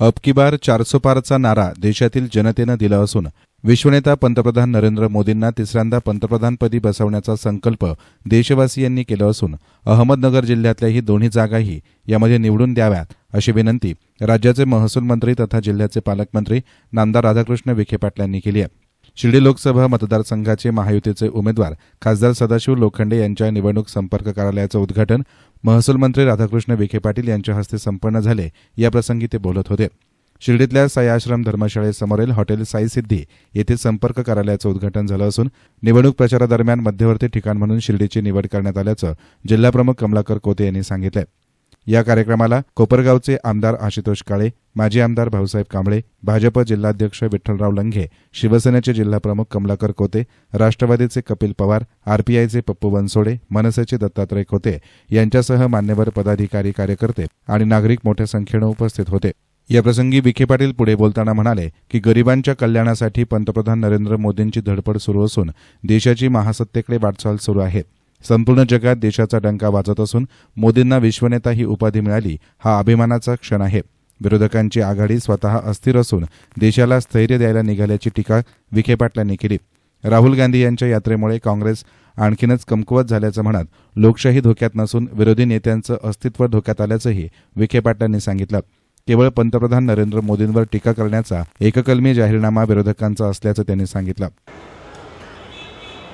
अब की बार चारसो पारचा नारा देशातील जनतेनं दिला असून विश्वनेता पंतप्रधान नरेंद्र मोदींना तिसऱ्यांदा पंतप्रधानपदी बसवण्याचा संकल्प देशवासियांनी केला असून अहमदनगर जिल्ह्यातल्याही दोन्ही जागाही यामध्ये निवडून द्याव्यात अशी विनंती राज्याचे महसूल मंत्री तथा जिल्ह्याचे पालकमंत्री नामदार राधाकृष्ण विखे पाटलांनी केली आहे. शिर्डी लोकसभा मतदारसंघाचे महायुतीचे उमेदवार खासदार सदाशिव लोखंडे यांच्या निवडणूक संपर्क कार्यालयाचं उद्घाटन महसूल मंत्री राधाकृष्ण विखे पाटील यांच्या हस्ते संपन्न झाले. याप्रसंगी ते बोलत होते. शिर्डीतल्या सयाश्रम धर्मशाळेसमोरील हॉटेल साई सिद्धी येथे संपर्क कार्यालयाचं उद्घाटन झालं असून निवडणूक प्रचारादरम्यान मध्यवर्ती ठिकाण म्हणून शिर्डीची निवड करण्यात आल्याचं जिल्हाप्रमुख कमलाकर कोते यांनी सांगितलं या कार्यक्रमाला कोपरगावचे आमदार आशुतोष काळे माजी आमदार भाऊसाहेब कांबळे भाजप जिल्हाध्यक्ष विठ्ठलराव लंघे शिवसेनेचे जिल्हाप्रमुख कमलाकर कोते राष्ट्रवादीचे कपिल पवार आरपीआयचे पप्पू बनसोडे मनसेचे दत्तात्रय खोते यांच्यासह मान्यवर पदाधिकारी कार्यकर्ते आणि नागरिक मोठ्या संख्येनं उपस्थित होते. याप्रसंगी विखे पाटील पुढे बोलताना म्हणाले की गरिबांच्या कल्याणासाठी पंतप्रधान नरेंद्र मोदींची धडपड सुरू असून देशाची महासत्तेकडे वाटचाल सुरू आहे. संपूर्ण जगात देशाचा डंका वाजत असून मोदींना विश्वनेता ही उपाधी मिळाली हा अभिमानाचा क्षण आहे. विरोधकांची आघाडी स्वतः अस्थिर असून देशाला स्थैर्य द्यायला निघाल्याची टीका विखे पाटलांनी केली. राहुल गांधी यांच्या यात्रेमुळे काँग्रेस आणखीनच कमकुवत झाल्याचं म्हणत लोकशाही धोक्यात नसून विरोधी नेत्यांचं अस्तित्व धोक्यात आल्याचंही विखे पाटलांनी सांगितलं. केवळ पंतप्रधान नरेंद्र मोदींवर टीका करण्याचा एककलमी जाहीरनामा विरोधकांचा असल्याचं त्यांनी सांगितलं.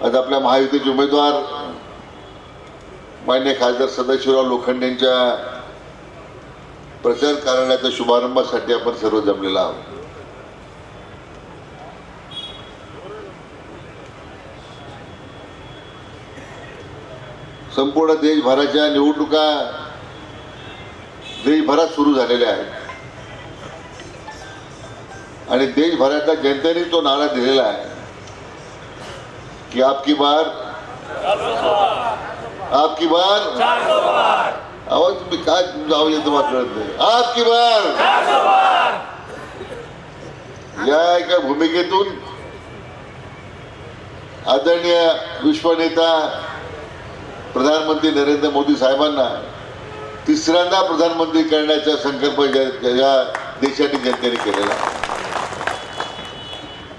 आज आपल्या महायुतीचे उमेदवार मान्य खासदार सदाशिवराव लोखंड यांच्या प्रचार कार्यालयाच्या शुभारंभासाठी आपण सर्व जमलेला आहोत. संपूर्ण देशभराच्या निवडणुका देशभरात सुरू झालेल्या आहेत. आणि देशभरातल्या जनतेने तो नारा दिलेला आहे. की आपकी बार आपकी बार। आवाज तुम्ही काय तुमचा आवाज येतो मला नाही आपकी बार। या एका भूमिकेतून आदरणीय विश्वनेता प्रधानमंत्री नरेंद्र मोदी साहेबांना तिसऱ्यांदा प्रधानमंत्री करण्याचा संकल्प या- या देशातील जनतेने केलेला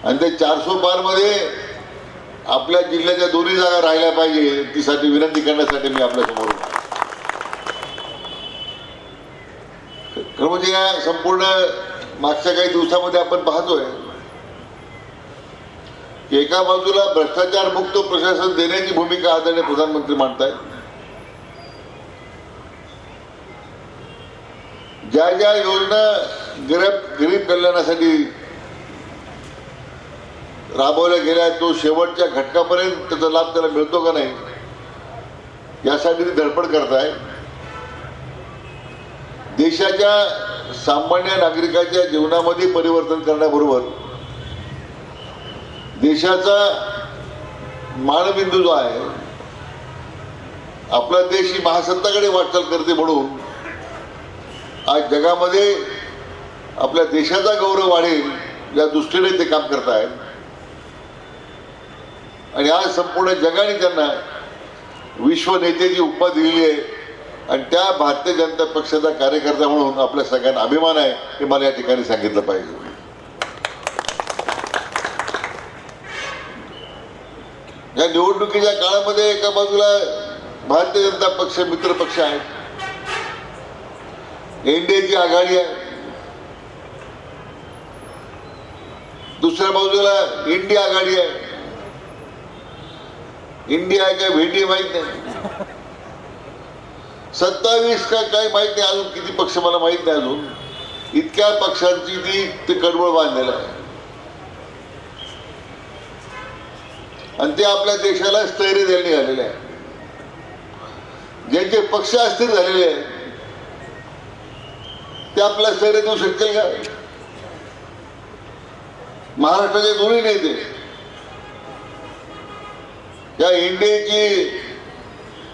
आणि ते चारशे पारमध्ये आपल्या जिल्ह्याच्या दोन्ही जागा राहिल्या पाहिजे तीसाठी विनंती करण्यासाठी मी आपल्यासमोर खरं म्हणजे या संपूर्ण मागच्या काही दिवसामध्ये आपण पाहतोय की एका बाजूला भ्रष्टाचार मुक्त प्रशासन देण्याची भूमिका आदरणीय प्रधानमंत्री मांडतायत. ज्या ज्या योजना गरीब गरीब कल्याणासाठी राबवल्या गेल्या तो शेवटच्या घटकापर्यंत त्याचा लाभ त्याला मिळतो का नाही? यासाठी ती धडपड करताय. देशाच्या सामान्य नागरिकाच्या जीवनामध्ये परिवर्तन करण्याबरोबर देशाचा मानबिंदू जो आहे आपला देश ही महासत्ताकडे वाटचाल करते म्हणून आज जगामध्ये आपल्या देशाचा गौरव वाढेल या दृष्टीने ते काम करतायत. आणि आज संपूर्ण जगाने त्यांना विश्व नेत्याची उपाधी दिलेली आहे. आणि त्या भारतीय जनता पक्षाचा कार्यकर्ता म्हणून आपल्या सगळ्यांना अभिमान आहे हे मला या ठिकाणी सांगितलं पाहिजे. या निवडणुकीच्या काळामध्ये एका बाजूला भारतीय जनता पक्ष मित्र पक्ष आहेत. एनडीएची आघाडी आहे. दुसऱ्या बाजूला इंडिया आघाडी आहे. इंडिया काय भेटी माहीत नाही. सत्तावीस काय काय माहीत नाही अजून किती पक्ष मला माहीत नाही अजून. इतक्या पक्षांची ती ते कडबळ बांधलेलं आहे. आणि ते आपल्या देशाला स्थैर्य द्यायला निघालेले आहे. ज्यांचे पक्ष अस्थिर झालेले आहेत ते आपल्या स्थैर्य देऊ शकतील का? महाराष्ट्राचे दोन्ही नेते या इंडियाची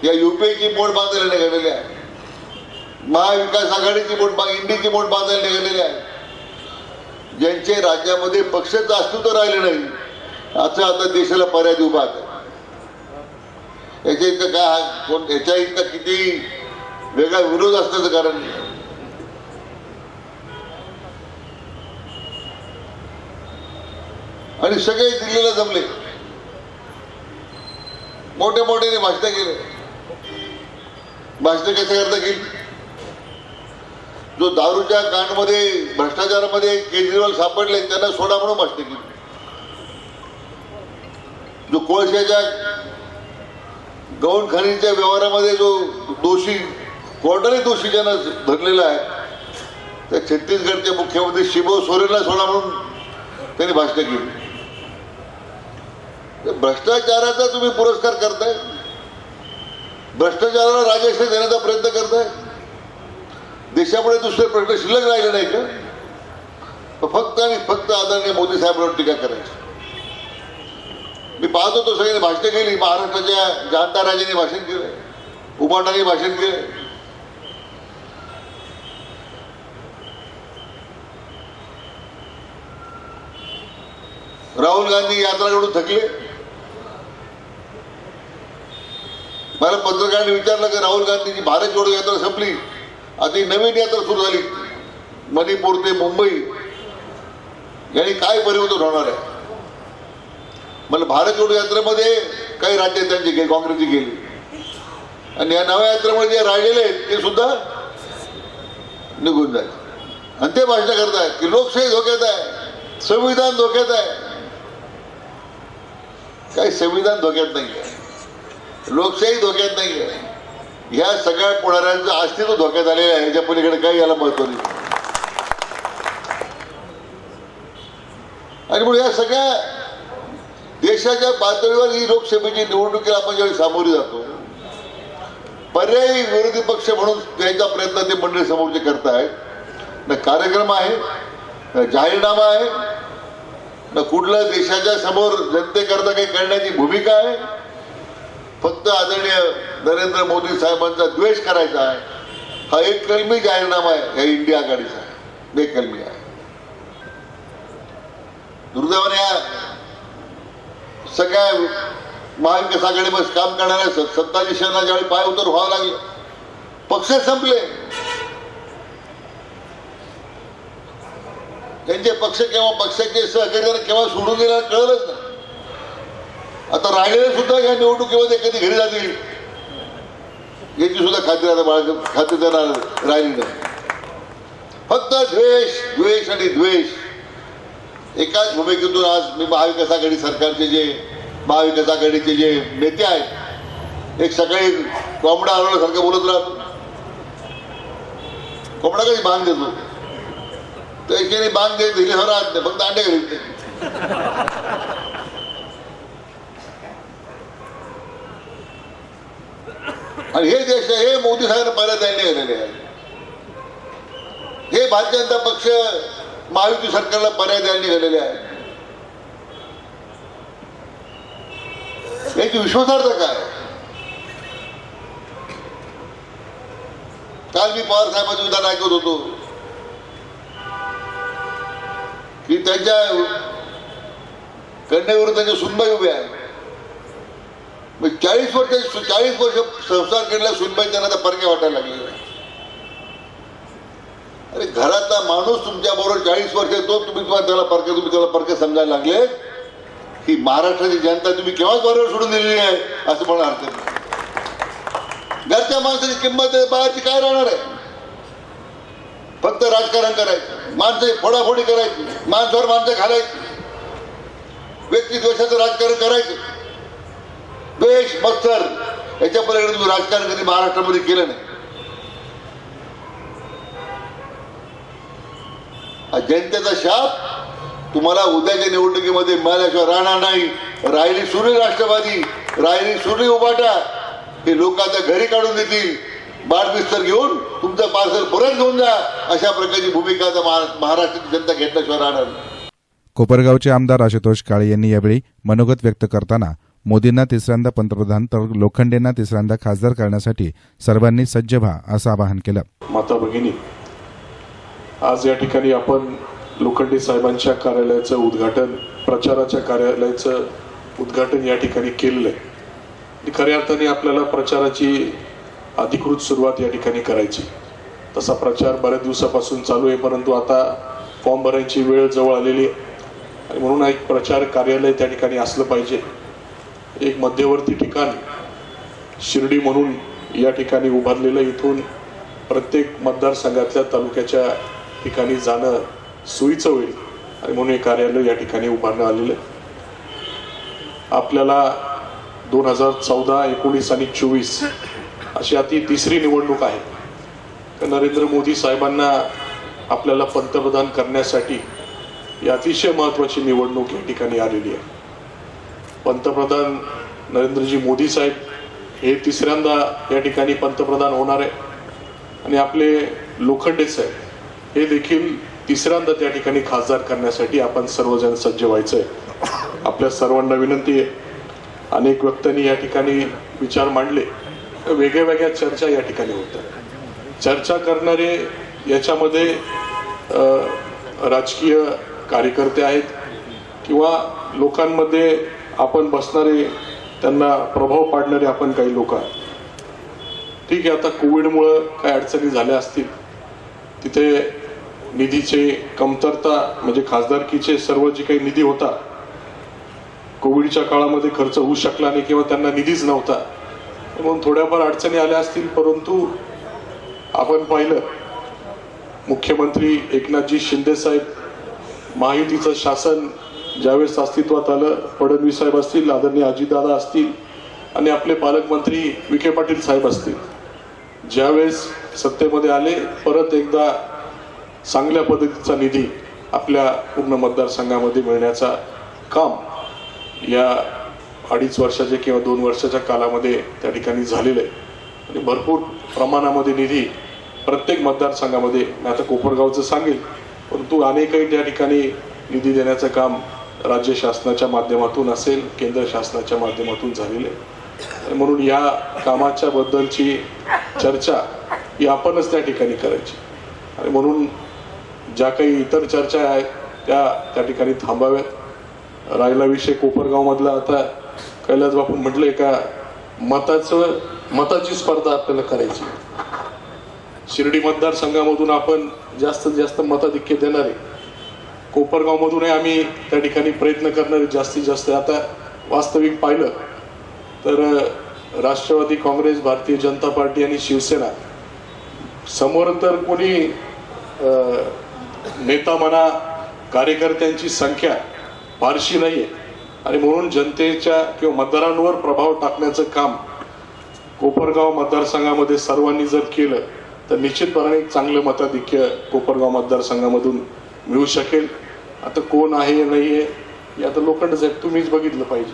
या युपीची बोट बाजायला निघालेली आहे. महाविकास आघाडीची बोट बा इंडीची बोट बाजार निघालेली आहे. ज्यांचे राज्यामध्ये पक्ष जास्त राहिले नाही असं आता देशाला पर्याय उभा याच्या इतकं काय कोण याच्या इतका किती वेगळा विरोध असण्याचं कारण आणि सगळे दिल्लीला जमले. मोठे मोठे भाषण केले भाषण कशा करता केली जो दारूच्या कांडमध्ये भ्रष्टाचारामध्ये केजरीवाल सापडले त्यांना सोडा म्हणून भाषण केली जो कोळशाच्या गौण खाणीच्या व्यवहारामध्ये जो दोषी कोर्टाने दोषी ज्यांना धरलेला आहे त्या छत्तीसगडचे मुख्यमंत्री शिबो सोरेनला सोडा म्हणून त्यांनी भाषण केली. भ्रष्टाचाराचा तुम्ही पुरस्कार करताय. भ्रष्टाचाराला राजश्री देण्याचा प्रयत्न करताय. देशापुढे दुसरे प्रश्न शिल्लक राहिले नाही का? फक्त आणि फक्त आदरणीय मोदी साहेबांवर टीका करायची. मी पाहत होतो सगळ्यांनी भाषण केली. महाराष्ट्राच्या जानता राजांनी भाषण केलं. उबाटाने भाषण केलं. राहुल गांधी यात्रा घडून थकले. मला पत्रकारांनी विचारलं की राहुल गांधीची भारत जोडो यात्रा संपली. आता ही नवीन यात्रा सुरू झाली. मणिपूर ते मुंबई. यांनी काय परिवर्तन होणार आहे? मला भारत जोडो यात्रेमध्ये काही राज्य त्यांची गेली काँग्रेसची गेली. आणि या नव्या यात्रेमध्ये जे राहिलेले आहेत ते सुद्धा निघून जाईल. आणि ते भाषण करतायत की लोकशाही धोक्यात आहे संविधान धोक्यात आहे. काही संविधान धोक्यात नाही आहे लोकशाही धोक्यात नाही आहे ह्या सगळ्या पुढाऱ्यांचं अस्तित्व धोक्यात आलेलं आहे. याच्या पलीकडे काही याला महत्त्व नाही. आणि म्हणून या सगळ्या देशाच्या पातळीवर ही लोकसभेची निवडणुकीला आपण ज्यावेळी सामोरी जातो पर्यायी विरोधी पक्ष म्हणून द्यायचा प्रयत्न ते मंडळी समोरचे करतायत ना कार्यक्रम आहे ना जाहीरनामा आहे ना कुठल्या देशाच्या समोर जनतेकरता काही करण्याची भूमिका आहे फक्त आदरणीय नरेंद्र मोदी साहेबांचा द्वेष करायचा आहे. हा एक कलमी जाहीरनामा आहे. या इंडिया आघाडीचा आहे. कलमी आहे. दुर्दैवाने या सगळ्या महाविकास आघाडीमध्ये काम करणाऱ्या स- सत्ताधीशांना ज्यावेळी पाय उतर व्हावं लागले पक्ष संपले. त्यांचे पक्ष केव्हा पक्षाचे सहकार्य केव्हा सोडून दिला कळलंच नाही. आता राहिलेले सुद्धा या निवडणुकीमध्ये कधी घरी जातील? याची सुद्धा खात्री आता खात्री देणार राहिली नाही फक्त द्वेष द्वेष आणि द्वेष. एकाच भूमिकेतून आज मी महाविकास आघाडी सरकारचे जे महाविकास आघाडीचे जे नेते आहेत एक सकाळी कोंबडा आरवल्यासारखं बोलत राहतो. कोंबडा कधी बांध देतो? तर एकेने बांध देत दिले नाही फक्त अंडे घरीत आणि हे देश हे मोदी साहेबांना पहिला द्यायला गेलेले आहे. हे भारतीय जनता पक्ष महायुती सरकारला पर्याय द्यायला निघालेले आहे. याची विश्वासार्हता काय? काल मी पवार साहेबांचं विधान ऐकत होतो. की त्यांच्या कन्यावर त्यांच्या सुनबाई उभ्या आहे मग चाळीस वर्ष चाळीस वर्ष संसार केलेल्या सुनबाई त्यांना परक्या वाटायला लागलेला आहे अरे घरातला माणूस तुमच्या बरोबर चाळीस वर्ष तो तुम्ही तुम्हाला त्याला परके तुम्ही त्याला परके समजायला लागले. ही महाराष्ट्राची जनता तुम्ही केव्हाच बरोबर सोडून दिलेली आहे असं मला अर्थ घरच्या माणसाची किंमत आहे, बाहेरची काय राहणार आहे? फक्त राजकारण करायचं. माणसं फोडाफोडी करायची माणसावर माणसं घालायची व्यक्ती द्वेषाचं राजकारण करायचं. पेश मत्सर याच्या पलीकडे तुम्ही राजकारण कधी महाराष्ट्रामध्ये केलं नाही. जनतेचा शाप तुम्हाला उद्याच्या निवडणुकीमध्ये मिळाल्याशिवाय राहणार नाही. राहिली सुनी राष्ट्रवादी राहिली सुनी उभाटा. हे लोक आता घरी काढून देतील. बारबिस्तर घेऊन तुमचं पार्सल परत घेऊन जा. अशा प्रकारची भूमिका आता महाराष्ट्राची जनता घेतल्याशिवाय राहणार कोपरगावचे आमदार आशुतोष काळे यांनी यावेळी मनोगत व्यक्त करताना मोदींना तिसऱ्यांदा पंतप्रधान तर लोखंडेंना तिसऱ्यांदा खासदार करण्यासाठी सर्वांनी सज्ज व्हा असं आवाहन केलं. माता भगिनी आज या ठिकाणी आपण लोखंडे साहेबांच्या कार्यालयाचं उद्घाटन प्रचाराच्या कार्यालयाचं उद्घाटन या ठिकाणी केलेलं आहे. खऱ्या अर्थाने आपल्याला प्रचाराची अधिकृत सुरुवात या ठिकाणी करायची. तसा प्रचार बऱ्याच दिवसापासून चालू आहे परंतु आता फॉर्म भरायची वेळ जवळ आलेली आहे. आणि म्हणून एक प्रचार कार्यालय त्या ठिकाणी असलं पाहिजे. एक मध्यवर्ती ठिकाण शिर्डी म्हणून या ठिकाणी उभारलेलं इथून प्रत्येक मतदारसंघातल्या तालुक्याच्या ठिकाणी जाणं सोयीचं होईल. आणि म्हणून हे कार्यालय या ठिकाणी उभारण्यात आलेलं आहे. आपल्याला दोन हजार चौदा एकोणीस आणि चोवीस अशी अति तिसरी निवडणूक आहे. तर नरेंद्र मोदी साहेबांना आपल्याला पंतप्रधान करण्यासाठी ही अतिशय महत्त्वाची निवडणूक या ठिकाणी आलेली आहे. पंतप्रधान नरेंद्रजी मोदी साहेब हे तिसऱ्यांदा या ठिकाणी पंतप्रधान होणार आहे. आणि आपले लोखंडे साहेब हे देखील तिसऱ्यांदा त्या ठिकाणी खासदार करण्यासाठी आपण सर्वजण सज्ज व्हायचं आहे आपल्या सर्वांना विनंती आहे. अनेक व्यक्त्यांनी या ठिकाणी विचार मांडले. वेगळ्या वेगळ्या चर्चा या ठिकाणी होतात. चर्चा करणारे याच्यामध्ये राजकीय कार्यकर्ते आहेत किंवा लोकांमध्ये आपण बसणारे त्यांना प्रभाव पाडणारे आपण काही लोक आहात. ठीक आहे आता कोविडमुळं काय अडचणी झाल्या असतील तिथे निधीचे कमतरता म्हणजे खासदारकीचे सर्व जे काही निधी होता कोविडच्या काळामध्ये खर्च होऊ शकला नाही किंवा त्यांना निधीच नव्हता म्हणून थोड्याफार अडचणी आल्या असतील परंतु आपण पाहिलं मुख्यमंत्री एकनाथजी शिंदे साहेब महायुतीचं शासन ज्यावेळेस अस्तित्वात आलं फडणवीस साहेब असतील आदरणीय अजितदादा असतील आणि आपले पालकमंत्री विखे पाटील साहेब असतील. ज्यावेळेस सत्तेमध्ये आले परत एकदा चांगल्या पद्धतीचा निधी आपल्या पूर्ण मतदारसंघामध्ये मिळण्याचा काम या अडीच वर्षाच्या किंवा दोन वर्षाच्या कालामध्ये त्या ठिकाणी झालेलं आहे. आणि भरपूर प्रमाणामध्ये निधी प्रत्येक मतदारसंघामध्ये मी आता कोपरगावचं सांगेल परंतु अनेकही त्या ठिकाणी निधी देण्याचं काम राज्य शासनाच्या माध्यमातून असेल केंद्र शासनाच्या माध्यमातून झालेले. म्हणून या कामाच्या बद्दलची चर्चा ही आपणच त्या ठिकाणी करायची. आणि म्हणून ज्या काही इतर चर्चा आहेत त्या त्या ठिकाणी थांबाव्यात. राहिला विषय कोपरगावमधला. आता कैलास बापू म्हटले का मताचं मताची स्पर्धा आपल्याला करायची. शिर्डी मतदारसंघामधून आपण जास्तीत जास्त मताधिक्य देणारे कोपरगावमधूनही आम्ही त्या ठिकाणी प्रयत्न करणारे जास्तीत जास्त. आता वास्तविक पाहिलं तर राष्ट्रवादी काँग्रेस भारतीय जनता पार्टी आणि शिवसेना समोर तर कोणी नेता म्हणा कार्यकर्त्यांची संख्या फारशी नाही आहे आणि म्हणून जनतेच्या किंवा मतदारांवर प्रभाव टाकण्याचं काम कोपरगाव मतदारसंघामध्ये सर्वांनी जर केलं तर निश्चितपणे एक चांगलं मताधिक्य कोपरगाव मतदारसंघामधून मिळू शकेल. आता कोण आहे नाही आहे हे आता लोखंड आहे तुम्हीच बघितलं पाहिजे.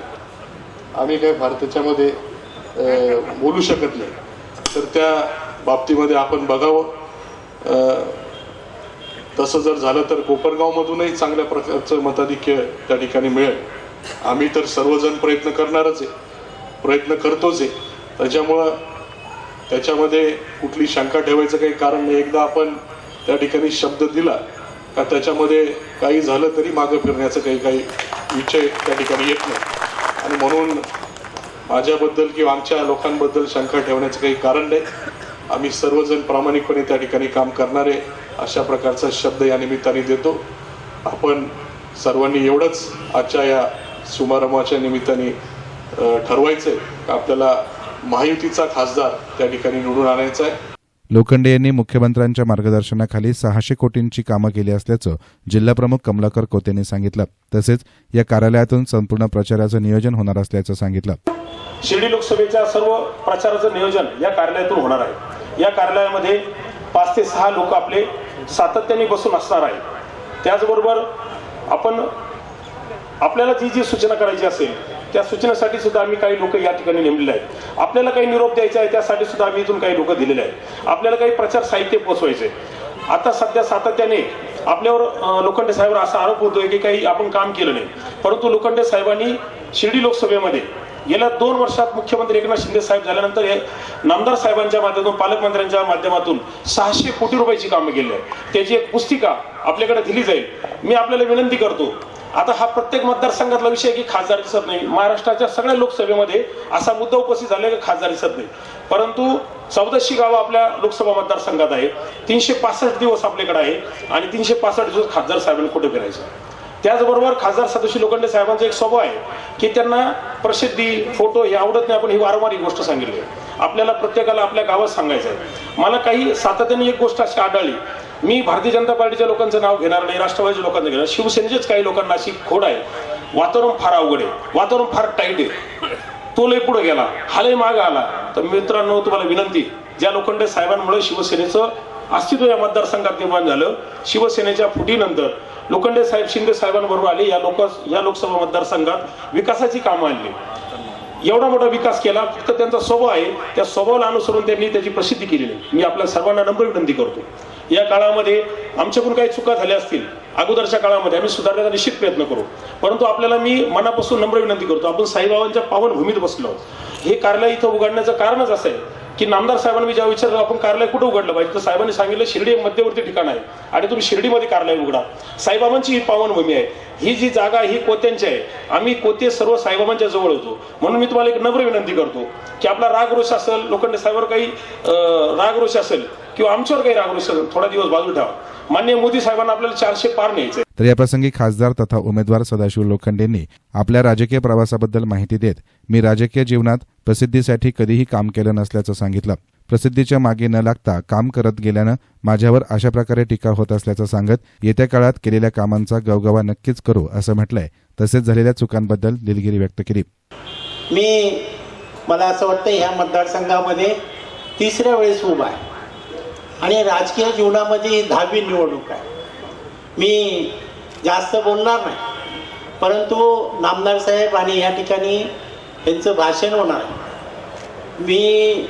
आम्ही काय फार त्याच्यामध्ये बोलू शकत नाही. तर त्या बाबतीमध्ये आपण बघावं. तसं जर झालं तर कोपरगावमधूनही चांगल्या प्रकारचं मताधिक्य त्या ठिकाणी मिळेल. आम्ही तर सर्वजण प्रयत्न करणारच आहे. प्रयत्न करतोच आहे. त्याच्यामुळं त्याच्यामध्ये कुठली शंका ठेवायचं काही कारण नाही. एकदा आपण त्या ठिकाणी शब्द दिला का त्याच्यामध्ये काही झालं तरी मागं फिरण्याचं काही काही विषय त्या ठिकाणी येत नाही. आणि म्हणून माझ्याबद्दल किंवा आमच्या लोकांबद्दल शंका ठेवण्याचं काही कारण नाही. आम्ही सर्वजण प्रामाणिकपणे त्या ठिकाणी काम करणारे अशा प्रकारचा शब्द या निमित्ताने देतो. आपण सर्वांनी एवढंच आजच्या या समारंभाच्या निमित्ताने ठरवायचं आहे का आपल्याला महायुतीचा खासदार त्या ठिकाणी निवडून आणायचा आहे. लोखंडे यांनी मुख्यमंत्र्यांच्या मार्गदर्शनाखाली सहाशे कोटींची कामं केली असल्याचं जिल्हाप्रमुख कमलाकर कोतेंनी सांगितलं. तसेच या कार्यालयातून संपूर्ण प्रचाराचं नियोजन होणार असल्याचं सांगितलं. शिर्डी लोकसभेच्या सर्व प्रचाराचं नियोजन या कार्यालयातून होणार आहे. या कार्यालयामध्ये पाच ते सहा लोक आपले सातत्याने बसून असणार आहे त्याचबरोबर आपण आपल्याला जी जी सूचना करायची असेल त्या सूचनेसाठी सुद्धा आम्ही काही लोक या ठिकाणी नेमलेले आहेत. आपल्याला काही निरोप द्यायचा आहे त्यासाठी सुद्धा आम्ही इथून काही लोक दिलेले आहेत. आपल्याला काही प्रचार साहित्य पोचवायचे आता सध्या सातत्याने आपल्यावर लोखंडे साहेबांवर असा आरोप होतोय की काही आपण काम केलं नाही. परंतु लोखंडे साहेबांनी शिर्डी लोकसभेमध्ये गेल्या दोन वर्षात मुख्यमंत्री एकनाथ शिंदे साहेब झाल्यानंतर हे नामदार साहेबांच्या माध्यमातून पालकमंत्र्यांच्या माध्यमातून सहाशे कोटी रुपयाची कामं केली आहे त्याची एक पुस्तिका आपल्याकडे दिली जाईल. मी आपल्याला विनंती करतो आता हा प्रत्येक मतदारसंघातला विषय आहे की खासदार दिसत नाही. महाराष्ट्राच्या सगळ्या लोकसभेमध्ये असा मुद्दा उपस्थित झाला की खासदार दिसत नाही. परंतु चौदाशे गावं आपल्या लोकसभा मतदारसंघात आहे तीनशे पासष्ट दिवस आपल्याकडे आहे आणि तीनशे पासष्ट दिवस खासदार साहेबांनी कुठे फिरायचं? त्याचबरोबर खासदार सदाशिव लोखंडे साहेबांचा एक स्वभाव आहे की त्यांना प्रसिद्धी फोटो हे आवडत नाही. आपण ही वारंवार ही गोष्ट सांगितली आहे. आपल्याला प्रत्येकाला आपल्या गावात सांगायचं आहे मला काही सातत्याने एक गोष्ट अशी आढळली. मी भारतीय जनता पार्टीच्या लोकांचं नाव घेणार नाही राष्ट्रवादीच्या लोकांचं घेणार शिवसेनेचेच काही लोकांना अशी खोड आहे. वातावरण फार अवघड आहे. वातावरण फार टाईट आहे. तो लय पुढे गेला. हा लय माग आला. तर मित्रांनो तुम्हाला विनंती ज्या लोखंडे साहेबांमुळे शिवसेनेचं अस्तित्व या मतदारसंघात निर्माण झालं शिवसेनेच्या फुटीनंतर लोखंडे साहेब शिंदे साहेबांबरोबर आले. या लोक या लोकसभा मतदारसंघात विकासाची कामं आणली. एवढा मोठा विकास केला फक्त त्यांचा स्वभाव आहे. त्या स्वभावाला अनुसरून त्यांनी त्याची प्रसिद्धी केलेली मी आपल्या सर्वांना नम्र विनंती करतो. या काळामध्ये आमच्याकडून काही चुका झाल्या असतील अगोदरच्या काळामध्ये आम्ही सुधारण्याचा निश्चित प्रयत्न करू. परंतु आपल्याला मी मनापासून नम्र विनंती करतो आपण साईबाबांच्या पावनभूमीत बसलो हे कार्यालय इथं उघडण्याचं कारणच असं आहे. की नामदार साहेबांनी जेव्हा विचारलं आपण कार्यालय कुठं उघडलं पाहिजे तर साहेबांनी सांगितलं शिर्डी हे मध्यवर्ती ठिकाण आहे. आणि तुम्ही शिर्डीमध्ये कार्यालय उघडा. साईबाबांची ही पावनभूमी आहे. ही जी जागा ही कोत्यांची आहे. आम्ही कोते सर्व साईबाबांच्या जवळ होतो. म्हणून मी तुम्हाला एक नम्र विनंती करतो की आपला राग रोष असेल लोखंडे साहेबांवर काही राग रोष असेल किंवा आमच्यावर काही राग रोष असेल थोडा दिवस बाजू ठेवा. मान्य मोदी साहेबांना आपल्याला चारशे पार न्यायचे तर याप्रसंगी खासदार तथा उमेदवार सदाशिव लोखंडेंनी आपल्या राजकीय प्रवासाबद्दल माहिती देत मी राजकीय जीवनात प्रसिद्धीसाठी कधीही काम केलं नसल्याचं सांगितलं. प्रसिद्धीच्या मागे न लागता काम करत गेल्यानं माझ्यावर अशा प्रकारे टीका होत असल्याचं सांगत येत्या काळात केलेल्या कामांचा गवगवा नक्कीच करू असं म्हटलंय. तसेच झालेल्या चुकांबद्दल दिलगिरी व्यक्त केली. मी मला असं वाटतं ह्या मतदारसंघामध्ये तिसऱ्या वेळेस उभा आहे. आणि राजकीय जीवनामध्ये ही दहावी निवडणूक आहे. मी जास्त बोलणार नाही. परंतु नामदार साहेब आणि या ठिकाणी यांचं भाषण होणार मी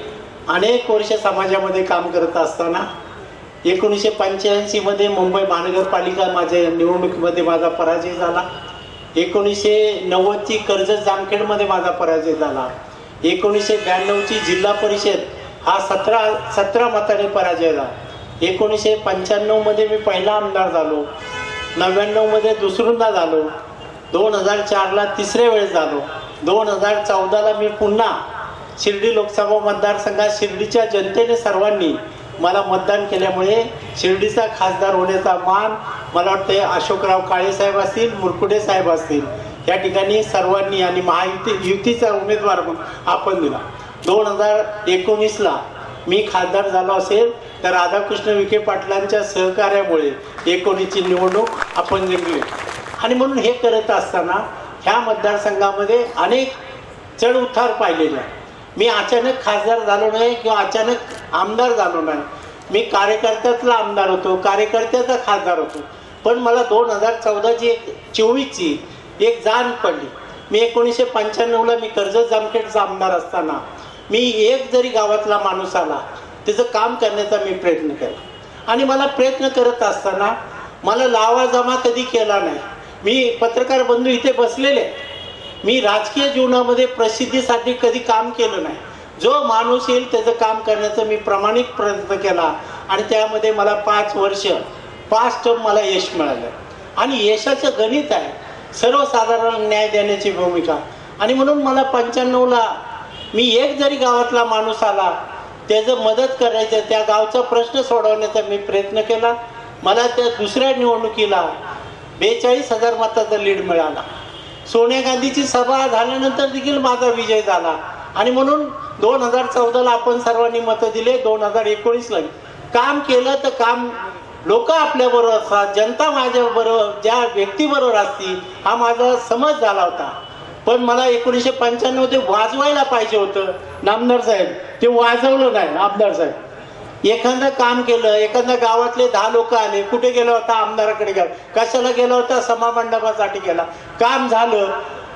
अनेक वर्ष समाजामध्ये काम करत असताना एकोणीसशे पंच्याऐंशीमध्ये मुंबई महानगरपालिका माझ्या निवडणुकीमध्ये माझा पराजय झाला. एकोणीसशे नव्वदची कर्जत जामखेडमध्ये माझा पराजय झाला. एकोणीसशे ब्याण्णवची जिल्हा परिषद हा सतरा सतरा मताने पराजय झाला. एकोणीसशे पंच्याण्णवमध्ये मी पहिला आमदार झालो. नव्याण्णवमध्ये दुसरूंदा झालो. दोन हजार चारला तिसऱ्या वेळेस झालो. दोन हजार चौदाला मी पुन्हा शिर्डी लोकसभा मतदारसंघात शिर्डीच्या जनतेने सर्वांनी मला मतदान केल्यामुळे शिर्डीचा खासदार होण्याचा मान मला वाटते अशोकराव काळे साहेब असतील मुरकुडे साहेब असतील. या ठिकाणी सर्वांनी आणि महायुती युतीचा उमेदवार आपण दिला. दोन हजार एकोणीसला मी खासदार झालो असेल तर राधाकृष्ण विखे पाटलांच्या सहकार्यामुळे एकोणीसची निवडणूक आपण जिंकली. आणि म्हणून हे करत असताना ह्या मतदारसंघामध्ये अनेक चढ उतार पाहिलेले मी अचानक खासदार झालो नाही किंवा अचानक आमदार झालो नाही. मी कार्यकर्त्यातला आमदार होतो कार्यकर्त्याचा खासदार होतो. पण मला दोन हजार चौदाची एक चोवीसची एक जाण पडली. मी एकोणीसशे पंच्याण्णवला मी कर्जत जामखेडचा आमदार असताना मी एक जरी गावातला माणूस आला त्याचं काम करण्याचा मी प्रयत्न केला. आणि मला प्रयत्न करत असताना मला लावा जमा कधी केला नाही. मी पत्रकार बंधू इथे बसलेले. मी राजकीय जीवनामध्ये प्रसिद्धीसाठी कधी काम केलं नाही. जो माणूस येईल त्याचं काम करण्याचा मी प्रामाणिक प्रयत्न केला आणि त्यामध्ये मला पाच वर्ष पाच टर्म मला यश मिळालं. आणि यशाचं गणित आहे. सर्वसाधारण न्याय देण्याची भूमिका. आणि म्हणून मला पंच्याण्णवला मी एक जरी गावातला माणूस आला त्याचं मदत करायचं त्या गावचा प्रश्न सोडवण्याचा मी प्रयत्न केला. मला त्या दुसऱ्या निवडणुकीला बेचाळीस हजार मताचा लीड मिळाला. सोनिया गांधीची सभा झाल्यानंतर देखील माझा विजय झाला. आणि म्हणून दोन हजार चौदाला आपण सर्वांनी मतं दिले दोन हजार एकोणीसला. काम केलं तर काम लोक आपल्याबरोबर असतात जनता माझ्याबरोबर ज्या व्यक्तीबरोबर असती हा माझा समज झाला होता. पण मला एकोणीसशे पंच्याण्णव ते वाजवायला पाहिजे होतं. नामदार साहेब ते वाजवलं नाही आमदार साहेब. एखादं काम केलं एखाद्या गावातले दहा लोक आले कुठे गेला होता आमदाराकडे गेला? कशाला गेला होता? समामंडपासाठी गेला. काम झालं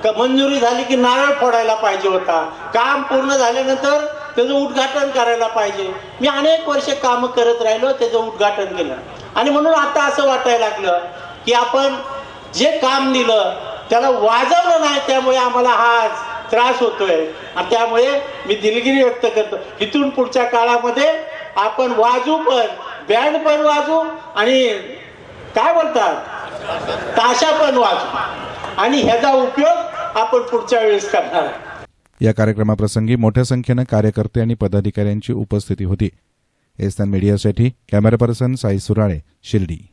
का मंजुरी झाली की नारळ फोडायला पाहिजे होता. काम पूर्ण झाल्यानंतर त्याचं उद्घाटन करायला पाहिजे. मी अनेक वर्ष काम करत राहिलो त्याचं उद्घाटन केलं. आणि म्हणून आता असं वाटायला लागलं की आपण जे काम दिलं त्याला वाजवलं नाही त्यामुळे आम्हाला हा त्रास होतोय. आणि त्यामुळे मी दिलगिरी व्यक्त करतो. इथून पुढच्या काळामध्ये आपण वाजू पण बँड पण वाजू आणि काय बोलतात? ताशा पण वाजू. आणि ह्याचा उपयोग आपण पुढच्या वेळेस करणार या कार्यक्रमाप्रसंगी मोठ्या संख्येनं कार्यकर्ते आणि पदाधिकाऱ्यांची उपस्थिती होती. एसन मीडियासाठी कॅमेरा पर्सन साई सुराळे शिर्डी.